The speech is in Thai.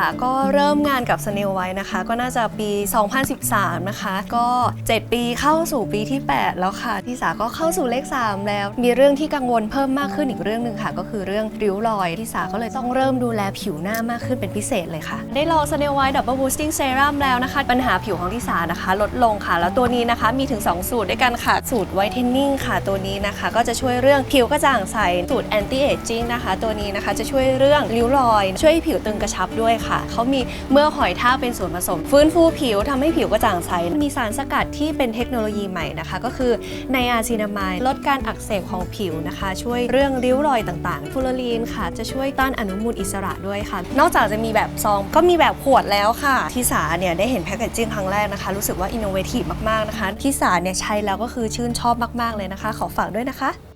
าก็เริ่มงานกับสเนลไว้นะคะ ก็น่าจะปี 2013 นะคะ ก็ 7 ปีเข้าสู่ปีที่ 8 แล้วค่ะที่สาก็เข้าสู่เลข 3 แล้ว มีเรื่องที่กังวลเพิ่มมากขึ้นอีกเรื่องหนึ่งค่ะ ก็คือเรื่องริ้วรอยที่สาก็เลยต้องเริ่มดูแลผิวหน้ามากขึ้นเป็นพิเศษเลยค่ะ ได้ลองสเนลไวท์ดับเบิลบูสติ้งเซรั่มแล้วนะคะ ปัญหาผิวของที่สานะคะ ลดลงค่ะ แล้วตัวนี้นะคะมีถึง 2 สูตรด้วยกันค่ะ สูตรไวท์เทนนิ่งค่ะ ตัวนี้นะคะ ก็จะช่วยเรื่องผิวกระจ่างใสสูตรแอนตี้เอจจิ้งนะคะ ตัวนี้นะคะจะช่วยเรื่องริ้วรอย ช่วยผิวตึงกระชับด้วยค่ะ เขามีเมื่อหอยทากเป็นส่วนผสม ฟื้นฟูผิวทำให้ผิวกระจ่างใส มีสารสกัดที่เป็นเทคโนโลยีใหม่นะคะ ก็คือไนอาซินามายลดการอักเสบของผิวนะคะ ช่วยเรื่องริ้วรอยต่างๆฟูลอรีนค่ะ จะช่วยต้านอนุมูลอิสระด้วยค่ะ นอกจากจะมีแบบซองก็มีแบบขวดแล้วค่ะที่สาเนี่ยได้เห็นแพคเกจจิ้งครั้งแรกนะคะ รู้สึกว่าอินโนเวทีฟมากๆนะคะที่สาเนี่ยใช้แล้วก็คือชื่นชอบมากๆเลยนะคะ ขอฝากด้วยนะคะ